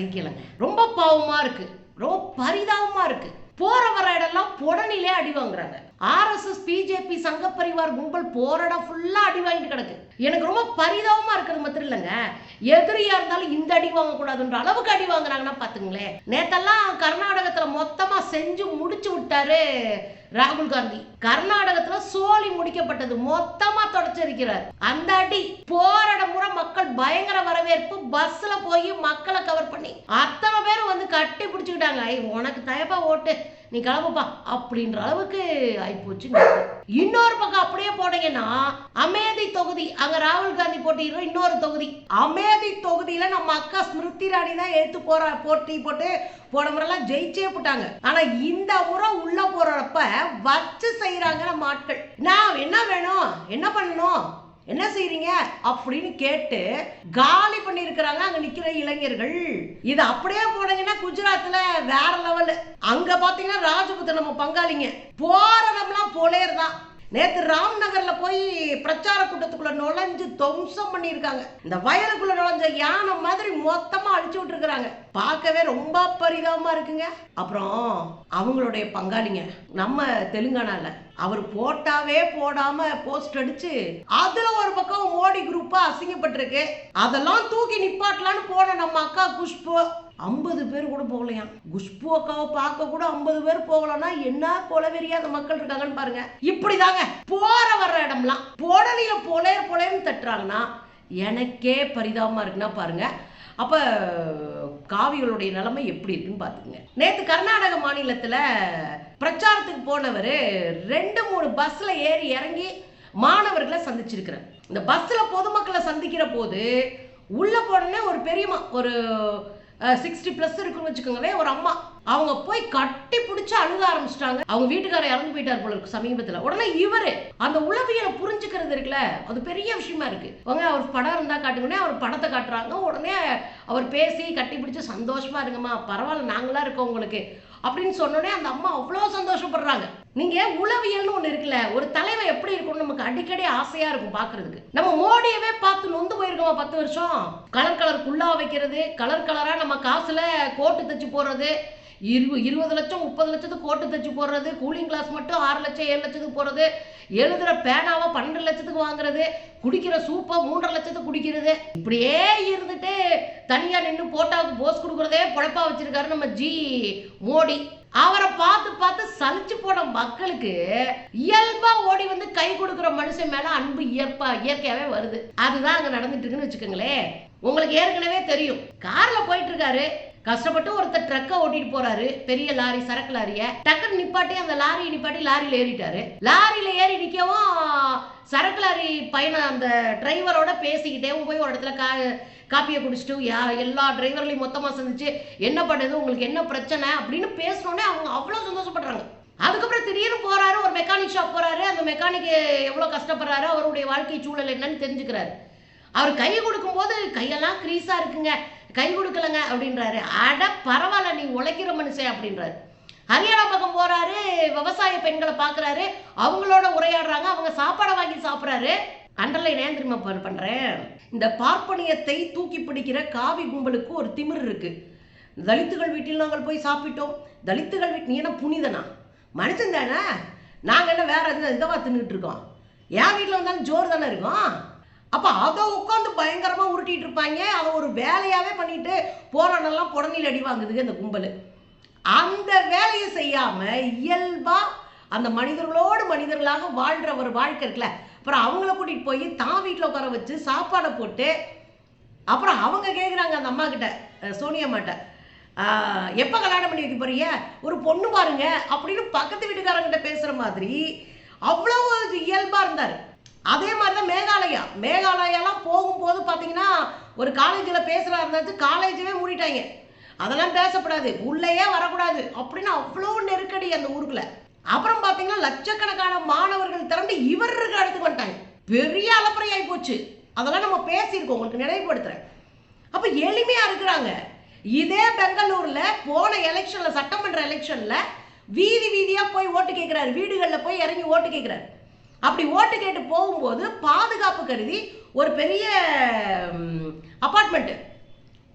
சகிக்கலைங்க ரொம்ப பாவமா இருக்கு. ரொம்ப பரிதாபமா இருக்கு. போற வர இடம்லாம் புடனிலே அடி வாங்குறாங்க. ஆர்எஸ்எஸ் பிஜேபி சங்க பரிவார் கும்பல் போற இடம் ஃபுல்லா அடி வாங்கிட்டு கிடக்கு. எனக்கு ரொம்ப பரிதாபமா இருக்கிறது மாத்திரம் இல்லைங்க. எதிரியா இருந்தாலும் இந்த அடி வாங்கக்கூடாதுன்ற அளவுக்கு அடி வாங்குறாங்கன்னா பாத்துங்களேன். நேத்தெல்லாம் கர்நாடகத்துல மொத்தமா செஞ்சு முடிச்சு விட்டாரு ராகுல் காந்தி கர்நாடகத்துல சோலி முடிக்கப்பட்டது. மொத்தமா தொடச்சிருக்கிறார். அந்த அடி போராட முறை மக்கள் பயங்கர வரவேற்பு. பஸ்ல போய் மக்களை கவர் பண்ணி அத்தனை பேரும் வந்து கட்டி பிடிச்சுக்கிட்டாங்க. உனக்கு தயப்பா ஓட்டு. நீ கிளம்புப்பா அப்படின்ற அளவுக்கு ஆயிப்போச்சு இன்னொரு பக்கம் அப்படியே போனீங்கன்னா அமேதி தொகுதி அங்க ராகுல் காந்தி போட்டியிடுற இன்னொரு தொகுதி. அமேதி தொகுதியில நம்ம அக்கா ஸ்மிருதி ராணி தான் எடுத்து போற போட்டி போட்டு போன முறைலாம் ஜெயிச்சே போட்டாங்க. ஆனா இந்த முறை உள்ள போறப்ப வச்சு செய்யறாங்க நம்ம ஆட்கள். நான் என்ன வேணும்? என்ன பண்ணணும்? என்ன செய்யறீங்க அப்படின்னு கேட்டு காலி பண்ணிருக்கிறாங்க அங்க நிக்கிற இளைஞர்கள். இது அப்படியே போனீங்கன்னா குஜராத்ல வேற லெவல் அங்க பாத்தீங்கன்னா ராஜபுத்திர நம்ம பங்காளிங்க. போறதெல்லாம் போலேர் தான் நேத்து ராம்நகர்ல போய் பிரச்சார கூட்டத்துக்குள்ள நுழைஞ்சு துவம்சம் பண்ணியிருக்காங்க. இந்த வயலுக்குள்ள நுழைஞ்ச யானை மாதிரி மொத்தமா அழிச்சு விட்டுருக்காங்க பார்க்கவே ரொம்ப பரிதாபமா இருக்குங்க. அப்புறம் அவங்களுடைய பங்காளிங்க நம்ம தெலுங்கானால அவர் போட்டாவே போடாம போஸ்ட் அடிச்சு அதுல ஒரு பக்கம் மோடி குரூப்பா அசிங்கப்பட்டிருக்கு. அதெல்லாம் தூக்கி நிப்பாட்டலான்னு போன நம்ம அக்கா குஷ்பு. ஐம்பது பேர் கூட போகலையாம். குஷ்பு அக்காவை பார்க்க கூட ஐம்பது பேர் போகலன்னா என்ன கொலவெறியா அந்த மக்கள் இருக்காங்கன்னு பாருங்க. இப்படிதாங்க. போற வர்ற இடம்லாம். புடலில போலே போலேன்னு தட்டுறாங்கன்னா எனக்கே பரிதாபமா இருக்குன்னா பாருங்க. அப்ப காவிகளுடைய நிலைமை எப்படி இருக்குன்னு பாத்துக்கங்க நேத்து கர்நாடக மாநிலத்துல பிரச்சாரத்துக்கு போனவர் ரெண்டு மூணு பஸ்ல ஏறி இறங்கி மாணவர்களை சந்திச்சிருக்கிறார். இந்த பஸ்ல பொதுமக்களை சந்திக்கிற போது உள்ள போனோடனே ஒரு பெரியம்மா ஒரு சிக்ஸ்டி ப்ளஸ் இருக்குன்னு வச்சுக்கோங்களேன் ஒரு அம்மா. அவங்க போய் கட்டி பிடிச்சி அழுக ஆரம்பிச்சிட்டாங்க. அவங்க வீட்டுக்காரர் இறந்து போயிட்டார் போல இருக்கு சமீபத்தில். உடனே இவரு அந்த உளவியலை புரிஞ்சுக்கிறது இருக்குல்ல அது பெரிய விஷயமா இருக்கு. அவங்க அவர் படம் இருந்தா காட்டுங்கன்னே அவர் படத்தை காட்டுறாங்க. உடனே அவர் பேசி கட்டி பிடிச்சி சந்தோஷமா இருங்கம்மா பரவாயில்ல நாங்களா இருக்கோம் உங்களுக்கு. அப்படின்னு சொன்னோடனே அந்த அம்மா அவ்வளோ சந்தோஷப்படுறாங்க. நீங்க உளவியல்னு ஒண்ணு இருக்குல்ல ஒரு தலைவன் எப்படி இருக்கும்னு நமக்கு அடிக்கடி ஆசையா இருக்கும் பாக்குறதுக்கு. நம்ம மோடியவே பார்த்து நொந்து போயிருக்கோமா பத்து வருஷம்? கலர் கலர் குள்ளா வைக்கிறது கலர் கலரா நம்ம காசுல கோட்டு தச்சு போடுறது இரு இருபது லட்சம் முப்பது லட்சத்துக்கு கோட்டு தச்சு போடுறது கூலிங் கிளாஸ் மட்டும் ஆறு லட்சம் ஏழு லட்சத்துக்கு போடுறது எழுதுகிற பேனாவை பன்னெண்டு லட்சத்துக்கு வாங்குறது குடிக்கிற சூப்பை மூன்றரை லட்சத்தை குடிக்கிறது. இப்படியே இருந்துட்டு தனியாக நின்று போட்டாவுக்கு போஸ் கொடுக்குறதே பொழப்பா வச்சிருக்காரு நம்ம ஜி மோடி. அவரை பார்த்து பார்த்து சலிச்சு போன மக்களுக்கு இயல்பா ஓடி வந்து கை கொடுக்குற மனுஷன் மேல அன்பு இயற்பா இயற்கையாவே வருது. அதுதான் அங்க நடந்துட்டு இருக்குன்னு வச்சுக்கோங்களேன். உங்களுக்கு ஏற்கனவே தெரியும். கார்ல போயிட்டு இருக்காரு. கஷ்டப்பட்டு ஒருத்தர் ட்ரக்கை ஓட்டிட்டு போறாரு. பெரிய லாரி சரக்கு லாரிய. டக்குன்னு நிப்பாட்டி அந்த லாரி நிப்பாட்டி லாரியில ஏறிட்டாரு. லாரியில ஏறி நிற்கவும் சரக்கு லாரி பையனை அந்த டிரைவரோட பேசிக்கிட்டே போய் ஒரு இடத்துல கா காப்பியை குடிச்சிட்டு யா எல்லா டிரைவர்களையும் மொத்தமாக சந்திச்சு என்ன பண்ணுது உங்களுக்கு என்ன பிரச்சனை அப்படின்னு பேசினோடனே அவங்க அவ்வளோ சந்தோஷப்படுறாங்க. அதுக்கப்புறம் திடீர்னு போறாரு ஒரு மெக்கானிக் ஷாப் போறாரு. அந்த மெக்கானிக் எவ்வளோ கஷ்டப்படுறாரு அவருடைய வாழ்க்கை சூழல் என்னன்னு தெரிஞ்சுக்கிறாரு. அவர் கை கொடுக்கும்போது கையெல்லாம் க்ரீஸாக இருக்குங்க. கை கொடுக்கலங்க அப்படின்றாரு. அட பரவாயில்ல நீ உழைக்கிற மனுஷன் அப்படின்றாரு. ஹரியானா பக்கம் போறாரு விவசாய பெண்களை பார்க்கறாரு அவங்களோட உரையாடுறாங்க அவங்க சாப்பாடை வாங்கி சாப்பிட்றாரு. அண்டர்லைன் ஏன் திரும்ப பண்ணுறேன் பண்றேன்? இந்த பார்ப்பனியத்தை தூக்கி பிடிக்கிற காவி கும்பலுக்கு ஒரு திமிர் இருக்கு. தலித்துகள் வீட்டில் நாங்கள் போய் சாப்பிட்டோம். தலித்துகள் வீட்டு நீ என்ன புனிதனா? மனுஷன் தானே? நாங்கள் என்ன வேற எதுவும் இதவா தின்னுட்டு இருக்கோம். என் வீட்டில் வந்தாலும் ஜோர் தானே இருக்கும்? அப்போ அதை உட்காந்து பயங்கரமாக உருட்டிகிட்டு இருப்பாங்க. அதை ஒரு வேலையாகவே பண்ணிட்டு போராடெல்லாம் புடனில் அடி வாங்குதுங்க இந்த கும்பல். அந்த வேலையை செய்யாமல் இயல்பாக அந்த மனிதர்களோடு மனிதர்களாக வாழ்கிற ஒரு வாழ்க்கை இருக்குல்ல. அப்புறம் அவங்கள கூட்டிகிட்டு போய் தான் வீட்டில் உட்கார வச்சு சாப்பாடை போட்டு அப்புறம் அவங்க கேட்குறாங்க அந்த அம்மா கிட்ட சோனியம்மாட்ட எப்போ கல்யாணம் பண்ணி வைக்க போறீங்க? ஒரு பொண்ணு பாருங்க அப்படின்னு பக்கத்து வீட்டுக்காரங்கிட்ட பேசுகிற மாதிரி அவ்வளோ இயல்பாக இருந்தார். அதே மாதிரி தான் மேகாலயா. மேகாலயாலாம் போகும்போது பார்த்தீங்கன்னா ஒரு காலேஜில் பேசுகிறா இருந்தாச்சு காலேஜவே மூடிட்டாங்க. அதெல்லாம் பேசக்கூடாது. உள்ளேயே வரக்கூடாது. அப்படின்னு அவ்வளோ நெருக்கடி அந்த ஊருக்குள்ள. அப்புறம் பார்த்தீங்கன்னா லட்சக்கணக்கான மாணவர்கள் திரண்டு இவர் அடுத்து இடத்துக்கு வந்துட்டாங்க. பெரிய அலப்பறையாகி போச்சு. அதெல்லாம் நம்ம பேசியிருக்கோம். உங்களுக்கு நினைவுபடுத்துறேன். அப்போ எளிமையாக இருக்கிறாங்க. இதே பெங்களூரில் போன எலெக்ஷனில் சட்டமன்ற எலெக்ஷனில் வீதி வீதியாக போய் ஓட்டு கேட்குறாரு வீடுகளில் போய் இறங்கி ஓட்டு கேட்குறாரு அப்படி ஓட்டு கேட்டு போகும்போது பாதுகாப்பு கருதி ஒரு பெரிய அப்பார்ட்மெண்ட்டு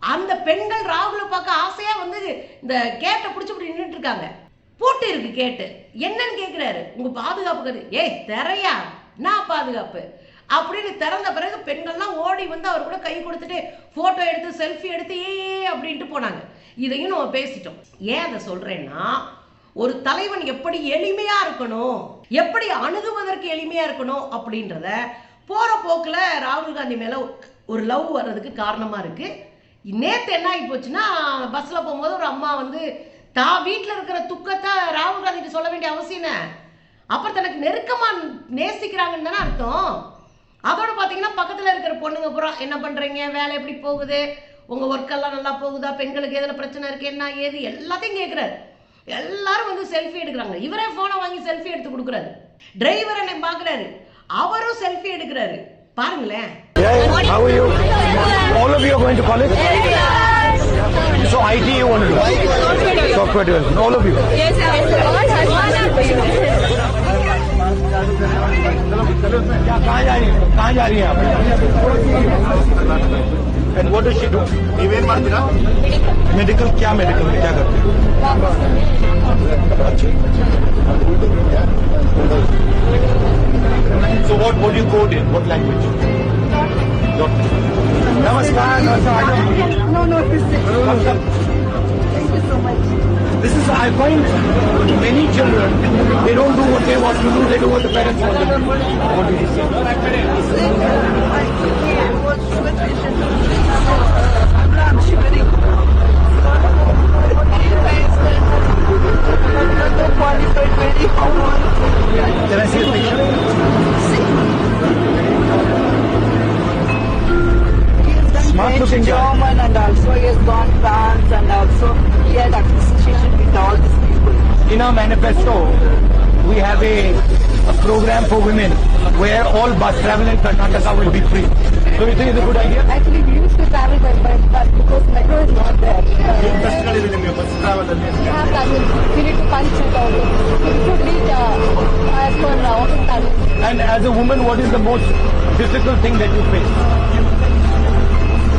அந்த பெண்கள் ராகுலை பார்க்க ஆசையாக வந்து இந்த கேட்டை பிடிச்சி இப்படி நின்றுட்டு இருக்காங்க. பூட்டு இருக்கு கேட்டு என்னன்னு கேட்குறாரு உங்க பாதுகாப்பு கருதி ஏய் திரையா நான் பாதுகாப்பு? அப்படின்னு திறந்த பிறகு பெண்கள்லாம் ஓடி வந்து அவர் கூட கை கொடுத்துட்டு ஃபோட்டோ எடுத்து செல்ஃபி எடுத்து ஏ அப்படின்ட்டு போனாங்க. இதையும் நம்ம பேசிட்டோம். ஏன் அதை சொல்றேன்னா ஒரு தலைவன் எப்படி எளிமையா இருக்கணும்? எப்படி அணுகுவதற்கு எளிமையா இருக்கணும் அப்படின்றத போற போக்குல ராகுல் காந்தி மேல ஒரு லவ் வர்றதுக்கு காரணமா இருக்கு. நேத்து என்ன ஆகி போச்சுன்னா பஸ்ல போகும்போது ஒரு அம்மா வந்து தான் வீட்டில் இருக்கிற துக்கத்தை ராகுல் காந்திக்கு சொல்ல வேண்டிய அவசியம் என்ன? அப்புறம் தனக்கு நெருக்கமா நேசிக்கிறாங்கன்னு தானே அர்த்தம். அதோட பார்த்தீங்கன்னா பக்கத்தில் இருக்கிற பொண்ணுங்க பூரா என்ன பண்ணுறீங்க வேலை எப்படி போகுது? உங்கள் ஒர்க்கெல்லாம் நல்லா போகுதா? பெண்களுக்கு எதில் பிரச்சனை இருக்குது என்ன ஏது? எல்லாத்தையும் கேட்குறாரு எல்லாரும் வந்து செல்ஃபி எடுக்கிறாங்க இவரே ஃபோனை வாங்கி செல்ஃபி எடுத்து கொடுக்குறாரு டிரைவர் என்னை பார்க்குறாரு அவரும் செல்ஃபி எடுக்கிறாரு பாருங்களேன் Yeah, how are you? All of you are going to college? So IT you want to do? Software development, all of you. Yes, क्या कहाँ जा रही है कहाँ जा रही है आप and what does she do event market medical क्या मेडिकल में क्या करते हैं अच्छा So what what do you code in? What नमस्कार नमस्कार No, no, this is Thank you so. This is, I find many children, they don't do what they want to do, they do what the parents want to do. What do you say? German and also he has gone France and also he had association with all these people. In our manifesto, we have a, a program for women where all bus travel in Karnataka will be free. So you think it's a good idea? Actually we used to travel by bus but because metro is not there. Uh, we have timing. We need to punch it out. We should reach uh, as per uh, office timing. And as a woman, what is the most difficult thing that you face?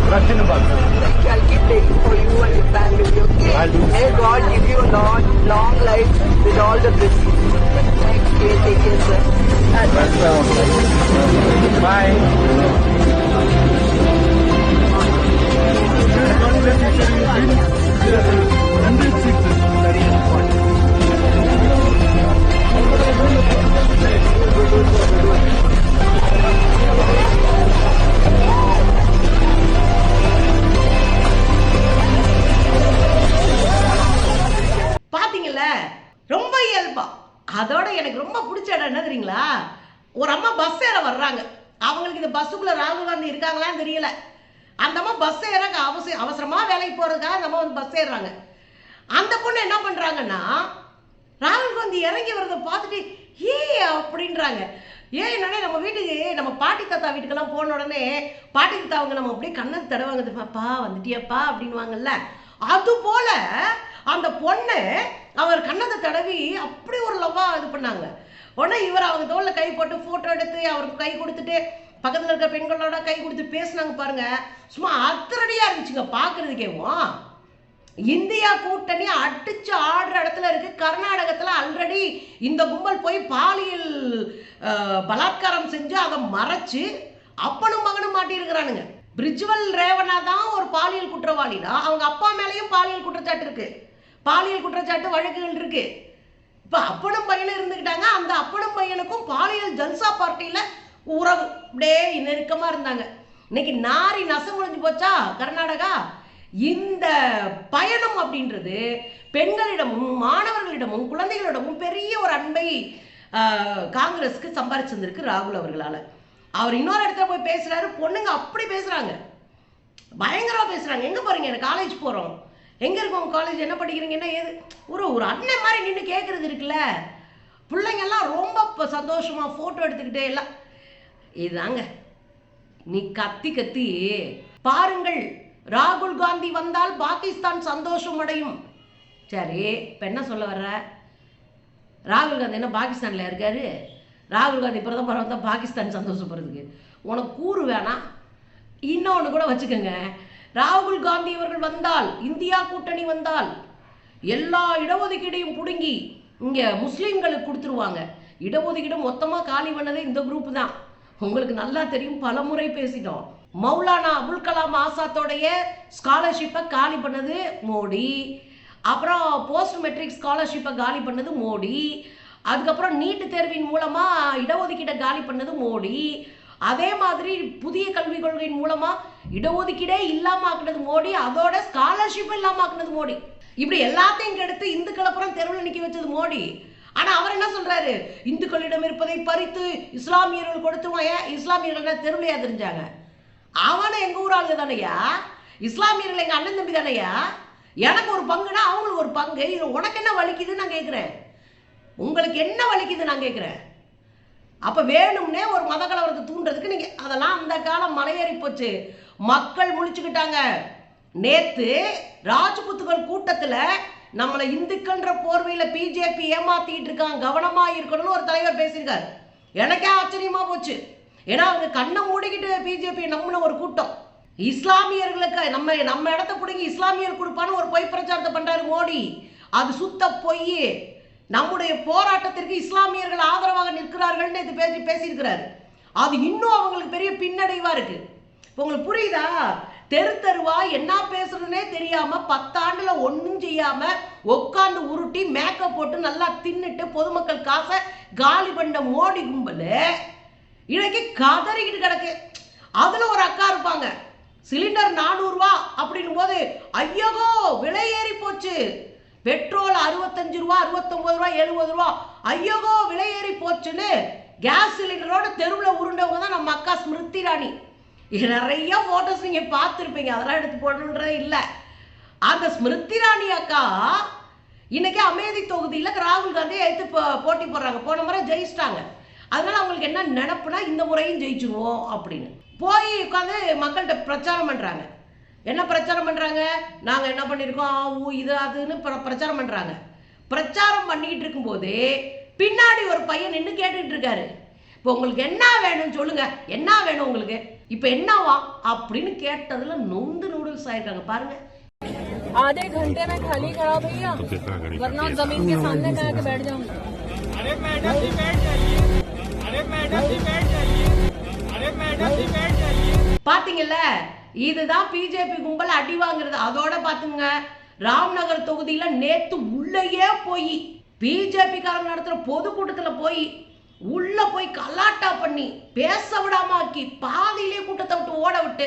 Rush in a bus. Thank you. I'll keep taking for you and your family, okay? I'll do. May God give you a long, long life with all the blessings. Thank you. Take care, sir. Bye. பாத்தீங்கல்ல? ரொம்ப இயல்பா. அதோட எனக்கு ரொம்ப பிடிச்ச இடம் என்ன தெரியுங்களா? ஒரு அம்மா பஸ் ஏற வர்றாங்க. அவங்களுக்கு இந்த பஸ்ஸுக்குள்ள ராகுல் காந்தி இருக்காங்களான்னு தெரியல. அந்த அம்மா பஸ் ஏறாங்க. அவசியம் அவசரமா வேலைக்கு போறதுக்காக அந்த அம்மா வந்து பஸ் ஏறுறாங்க. அந்த பொண்ணு என்ன பண்றாங்கன்னா ராகுல் காந்தி இறங்கி வரதை பார்த்துட்டு ஏ அப்படின்றாங்க. ஏன் என்னன்னே நம்ம வீட்டுக்கு நம்ம பாட்டி தாத்தா வீட்டுக்கெல்லாம் போன உடனே பாட்டி தாத்தா அவங்க நம்ம அப்படியே கண்ணை தடவாங்க பாப்பா வந்துட்டியாப்பா? அப்படின்வாங்கல்ல அது போல அந்த பொண்ணு அவர் கண்ணத்தை தடவி அப்படி ஒரு லவ்வா இது பண்ணாங்க. உடனே இவர் அவங்க தோல்ல கை போட்டு போட்டோ எடுத்து அவருக்கு கை கொடுத்துட்டு பக்கத்தில் இருக்க பெண்களோட கை கொடுத்து பேசுனாங்க பாருங்க. சும்மா அத்தரடியாக இருந்துச்சுங்க பார்க்குறதுக்கேவும் இந்தியா கூட்டணி அடிச்சு ஆடுற இடத்துல இருக்கு. கர்நாடகத்தில் ஆல்ரெடி இந்த கும்பல் போய் பாலியல் பலாத்காரம் செஞ்சு அதை மறைச்சு அப்பனும் மகனும் மாட்டியிருக்கிறானுங்க. பிரிஜ்வல் ரேவனா தான் ஒரு பாலியல் குற்றவாளினா அவங்க அப்பா மேலேயும் பாலியல் குற்றச்சாட்டு இருக்கு. பாலியல் குற்றச்சாட்டு வழக்குகள் இருக்கு. இப்போ அப்பனும் பையனும் இருந்துக்கிட்டாங்க அந்த அப்பனும் பையனுக்கும் பாலியல் ஜல்சா பார்ட்டியில் உறவு. அப்படியே நெருக்கமாக இருந்தாங்க. இன்னைக்கு நாரி நசம் முடிஞ்சு போச்சா கர்நாடகா? இந்த பயணம் அப்படின்றது பெண்களிடமும் மாணவர்களிடமும் குழந்தைகளிடமும் பெரிய ஒரு அன்பை காங்கிரஸ்க்கு காங்கிரஸுக்கு சம்பாரிச்சிருந்திருக்கு ராகுல் அவர்களால். அவர் இன்னொரு இடத்துல போய் பேசுறாரு பொண்ணுங்க அப்படி பேசுறாங்க. பயங்கரமாக பேசுறாங்க. எங்கே போறீங்க? எனக்கு காலேஜ் போகிறோம் எங்கே இருக்கோம் காலேஜ் என்ன படிக்கிறீங்க? என்ன ஏது? ஒரு ஒரு அண்ணன் மாதிரி நின்று கேட்குறது இருக்குல்ல. பிள்ளைங்கள்லாம் ரொம்ப சந்தோஷமாக ஃபோட்டோ எடுத்துக்கிட்டே எல்லாம் இதுதாங்க நீ கத்தி கத்தி பாருங்கள் ராகுல் காந்தி வந்தால் பாகிஸ்தான் சந்தோஷம் அடையும். சரி இப்போ என்ன சொல்ல வர்ற? ராகுல் காந்தி என்ன பாகிஸ்தானில் இருக்காரு? ராகுல் காந்தி பிரதமர் வந்தால் பாகிஸ்தான் சந்தோஷப்படுறதுக்கு உனக்கு கூறு வேணாம் இன்னொன்று கூட வச்சுக்கோங்க. ராகுல் காந்தி அவர்கள் வந்தால் இந்தியா கூட்டணி வந்தால் எல்லா இடஒதுக்கீடையும் பிடுங்கி இங்கே முஸ்லீம்களுக்கு கொடுத்துருவாங்க. இடஒதுக்கீடு மொத்தமாக காலி பண்ணதே இந்த குரூப் தான். உங்களுக்கு நல்லா தெரியும் பல முறை பேசிட்டோம். மௌலானா அபுல் கலாம் ஆசாத்தோடைய ஸ்காலர்ஷிப்பை காலி பண்ணது மோடி. அப்புறம் போஸ்ட் மெட்ரிக் ஸ்காலர்ஷிப்பை காலி பண்ணது மோடி. அதுக்கப்புறம் நீட்டு தேர்வின் மூலமா இடஒதுக்கீட்டை காலி பண்ணது மோடி. அதே மாதிரி புதிய கல்விக் கொள்கையின் மூலமா இடஒதுக்கீடே இல்லாம ஆக்குனது மோடி. அதோட ஸ்காலர்ஷிப் இல்லாம ஆக்குனது மோடி. இப்படி எல்லாத்தையும் கெடுத்து இந்துக்களை அப்புறம் தெருவில் நிக்க வச்சது மோடி. ஆனா அவர் என்ன சொல்றாரு? இந்துக்களிடம் இருப்பதை பறித்து இஸ்லாமியர்கள் கொடுத்துருவான் ஏன் இஸ்லாமியர்கள் தெருவிலையா தெரிஞ்சாங்க? அவனை எங்க ஊர் ஆளுங்க தானையா? இஸ்லாமியர்கள் எங்க அண்ணன் தம்பி தானையா? எனக்கு ஒரு பங்குனா அவங்களுக்கு ஒரு பங்கு. இது உனக்கு என்ன வலிக்குதுன்னு நான் கேட்குறேன் உங்களுக்கு என்ன வலிக்குது நான் கேட்குறேன் அப்போ வேணும்னே ஒரு மத கலவரத்தை தூண்டுறதுக்கு நீங்கள் அதெல்லாம் அந்த காலம் மலையேறி போச்சு. மக்கள் முழிச்சுக்கிட்டாங்க. நேற்று ராஜ்புத்துகள் கூட்டத்தில் நம்மளை இந்துக்கன்ற போர்வையில பிஜேபி ஏமாத்திட்டு இருக்கான் கவனமா இருக்கணும்னு ஒரு தலைவர் பேசியிருக்காரு. எனக்கே ஆச்சரியமா போச்சு. ஏன்னா அவங்க கண்ணை மூடிக்கிட்டு பிஜேபி நம்மள ஒரு கூட்டம். இஸ்லாமியர்களுக்கு நம்ம நம்ம இடத்த பிடிங்கி இஸ்லாமியர் கொடுப்பான்னு ஒரு பொய் பிரச்சாரத்தை பண்றாரு மோடி. அது சுத்த பொய். நம்முடைய போராட்டத்திற்கு இஸ்லாமியர்கள் ஆதரவாக நிற்கிறார்கள்னு இது பேசி பேசியிருக்கிறாரு. அது இன்னும் அவங்களுக்கு பெரிய பின்னடைவா இருக்கு. உங்களுக்கு புரியுதா? தெரு தெருவா என்ன பேசுறதுனே தெரியாம பத்தாண்டுல ஒன்றும் செய்யாம உட்காந்து உருட்டி மேக்கப் போட்டு நல்லா தின்னுட்டு பொதுமக்கள் காசை காலி பண்ண மோடி கும்பல் இன்னைக்கு கதறிக்கிட்டு கிடக்கு. அதுல ஒரு அக்கா இருப்பாங்க. சிலிண்டர் நானூறுரூவா அப்படின்னும் போது ஐயகோ விலை ஏறி போச்சு. பெட்ரோல் அறுபத்தஞ்சு ரூபா அறுபத்தொம்பது ரூபா எழுபது ரூபா. ஐயகோ விலை ஏறி போச்சுன்னு கேஸ் சிலிண்டரோட தெருவில் உருண்டவங்க தான் நம்ம அக்கா ஸ்மிருதி ராணி நிறைய ஃபோட்டோஸ் நீங்கள் பார்த்துருப்பீங்க. அதெல்லாம் எடுத்து போடணுன்றது இல்லை. அந்த ஸ்மிருதி ராணி அக்கா இன்னைக்கு அமேதி தொகுதியில் ராகுல் காந்தியை எடுத்து போ- போட்டி போடுறாங்க. போன முறை ஜெயிச்சிட்டாங்க. அதனால அவங்களுக்கு என்ன நினப்புனா இந்த முறையும் ஜெயிச்சுருவோம் அப்படின்னு. போய் உட்காந்து மக்கள்கிட்ட பிரச்சாரம் பண்ணுறாங்க என்ன பிரச்சாரம் பண்ணுறாங்க நாங்கள் என்ன பண்ணியிருக்கோம் ஆ, ஊ இது அதுன்னு பிரச்சாரம் பண்ணுறாங்க பிரச்சாரம் பண்ணிக்கிட்டு இருக்கும்போது பின்னாடி ஒரு பையன் நின்று கேட்டுக்கிட்டு இருக்காரு. இப்போ உங்களுக்கு என்ன வேணும்னு சொல்லுங்க. என்ன வேணும் உங்களுக்கு? இப்போ என்னவா அப்படின்னு கேட்டதுல நொந்து நூடுல்ஸ் ஆயிருக்காங்க பாருங்க आधे घंटे में खाली करा भैया वरना जमीन के सामने में आके बैठ जाऊंगा अरे मैडम जी बैठ जाइए अरे मैडम जी बैठ जाइए अरे मैडम जी बैठ जाइए பாத்தீங்கல்ல இதுதான் பிஜேபி கும்பல் அடி வாங்குறது அதோட பாத்துங்க ராம்நகர் தொகுதியில நேத்து உள்ளேயே போய் பிஜேபி காரங்க நடத்துற பொதுக்கூட்டத்துல போய் உள்ள போய் கலாட்டா பண்ணி பேச விடாமாக்கி பாதியிலே கூட்டத்தை விட்டு ஓட விட்டு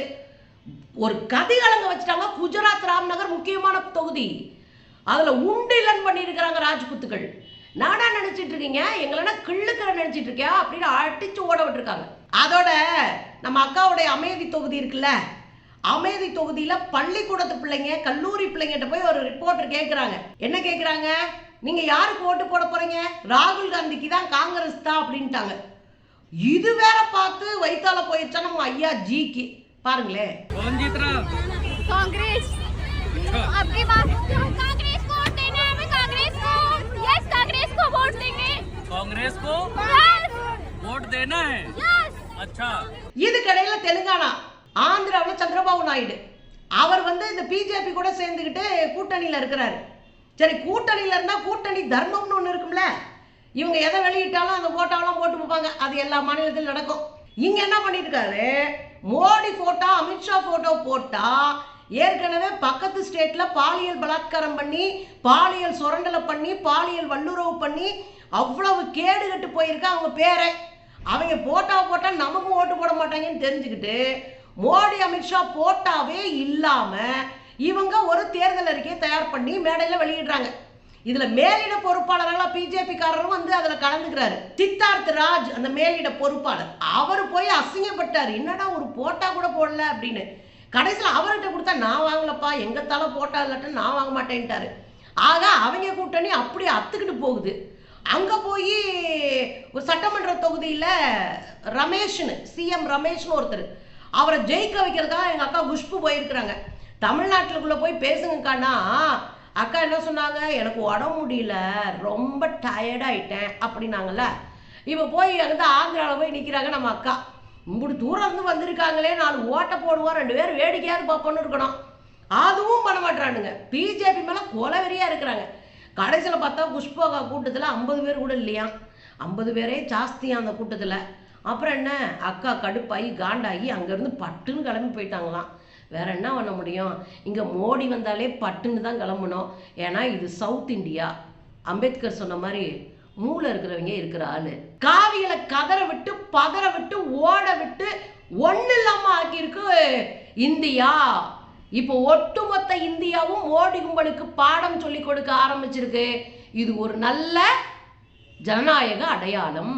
ஒரு கதிகலங்க வச்சுட்டாங்க குஜராத் ராம்நகர் முக்கியமான தொகுதி. அதுல உண்டிலன் பண்ணியிருக்கிறாங்க ராஜ்புத்துகள் நானா நினைச்சிட்டு இருக்கீங்க? எங்களனா கிள்ளுக்கிற நினைச்சிட்டு இருக்கியா? அப்படின்னு அடிச்சு ஓட விட்டுருக்காங்க. அதோட நம்ம அக்காவுடைய அமேதி தொகுதி இருக்குல்ல அமேதி தொகுதியில் பள்ளிக்கூடத்து பிள்ளைங்க கல்லூரி பிள்ளைங்கிட்ட போய் ஒரு ரிப்போர்ட்டர் கேட்குறாங்க என்ன கேட்குறாங்க நீங்க யாருக்கு ஓட்டு போட போறீங்க ராகுல் காந்திக்கு தான் காங்கிரஸ் தான் அப்படின்ட்டாங்க இது வேற பார்த்து வைத்தால போயிடுச்சா நம்ம ஐயா ஜிக்கு பாருங்களேன் कौन जीत रहा कांग्रेस अब की बात कांग्रेस को वोट देना है हमें कांग्रेस को यस कांग्रेस को वोट देंगे कांग्रेस को यस वोट देना है यस अच्छा இதுக்கடையில தெலுங்கானா ஆந்திராவில் சந்திரபாபு நாயுடு அவர் வந்து இந்த பிஜேபி கூட சேர்ந்துக்கிட்டு கூட்டணியில் இருக்கிறாரு சரி கூட்டணியில் இருந்தால் கூட்டணி தர்மம்னு ஒன்று இருக்கும்ல. இவங்க எதை வெளியிட்டாலும் அந்த ஓட்டாவெல்லாம் போட்டு வைப்பாங்க. அது எல்லா மாநிலத்திலும் நடக்கும். இங்கே என்ன பண்ணிட்டு இருக்காரு மோடி போட்டோ அமித்ஷா போட்டோ போட்டால் ஏற்கனவே பக்கத்து ஸ்டேட்டில் பாலியல் பலாத்காரம் பண்ணி பாலியல் சுரண்டலை பண்ணி பாலியல் வல்லுறவு பண்ணி அவ்வளவு கேடு கட்டு போயிருக்கா அவங்க பேரை. அவங்க போட்டா போட்டால் நமக்கும் ஓட்டு போட மாட்டாங்கன்னு தெரிஞ்சுக்கிட்டு மோடி அமித்ஷா போட்டாவே இல்லாமல் இவங்க ஒரு தேர்தல் அறிக்கையை தயார் பண்ணி மேடையில் வெளியிடுறாங்க. இதுல மேலிட பொறுப்பாளர்களா பிஜேபி காரரும் வந்து அதுல கலந்துக்கிறாரு. சித்தார்த் ராஜ் அந்த மேலிட பொறுப்பாளர். அவர் போய் அசிங்கப்பட்டாரு. என்னடா ஒரு போட்டா கூட போடல அப்படின்னு. கடைசியில் அவர்கிட்ட கொடுத்தா நான் வாங்கலப்பா எங்க தலை போட்டா இல்லாட்ட நான் வாங்க மாட்டேன்ட்டாரு. ஆக அவங்க கூட்டணி அப்படி அத்துக்கிட்டு போகுது. அங்க போய் ஒரு சட்டமன்ற தொகுதியில ரமேஷ்னு சிஎம் ரமேஷ்னு ஒருத்தர். அவரை ஜெயிக்க வைக்கிறதுக்காக எங்க அக்கா குஷ்பு போயிருக்கிறாங்க. தமிழ்நாட்டுக்குள்ள போய் பேசுங்கக்கானா அக்கா என்ன சொன்னாங்க? எனக்கு உடம்பு முடியல ரொம்ப டயர்டாயிட்டேன் அப்படின்னாங்கல்ல. இப்போ போய் அங்கே தான் ஆந்திராவில் போய் நிற்கிறாங்க நம்ம அக்கா. இப்படி தூரம் இருந்து வந்திருக்காங்களே நாலு ஓட்டை போடுவோம் ரெண்டு பேரும் வேடிக்கையாவது பார்ப்போன்னு இருக்கணும். அதுவும் பண்ண மாட்டானுங்க பிஜேபி மேலே கொலவெறியாக இருக்கிறாங்க. கடைசியில் பார்த்தா புஷ்பகா கூட்டத்தில் ஐம்பது பேர் கூட இல்லையா? ஐம்பது பேரே ஜாஸ்தியா அந்த கூட்டத்தில். அப்புறம் என்ன? அக்கா கடுப்பாகி காண்டாகி அங்கேருந்து பட்டுன்னு கிளம்பி போயிட்டாங்களாம். வேற என்ன பண்ண முடியும்? இங்கே மோடி வந்தாலே பட்டுன்னு தான் கிளம்பணும். ஏன்னா இது சவுத் இந்தியா. அம்பேத்கர் சொன்ன மாதிரி மூளை இருக்கிறவங்க இருக்கிற ஆளு காவிகளை கதற விட்டு பதற விட்டு ஓட விட்டு ஒண்ணு இல்லாம ஆக்கியிருக்கு இந்தியா. இப்போ ஒட்டுமொத்த இந்தியாவும் மோடி கும்பலுக்கு பாடம் சொல்லி கொடுக்க ஆரம்பிச்சிருக்கு. இது ஒரு நல்ல ஜனநாயக அடையாளம்.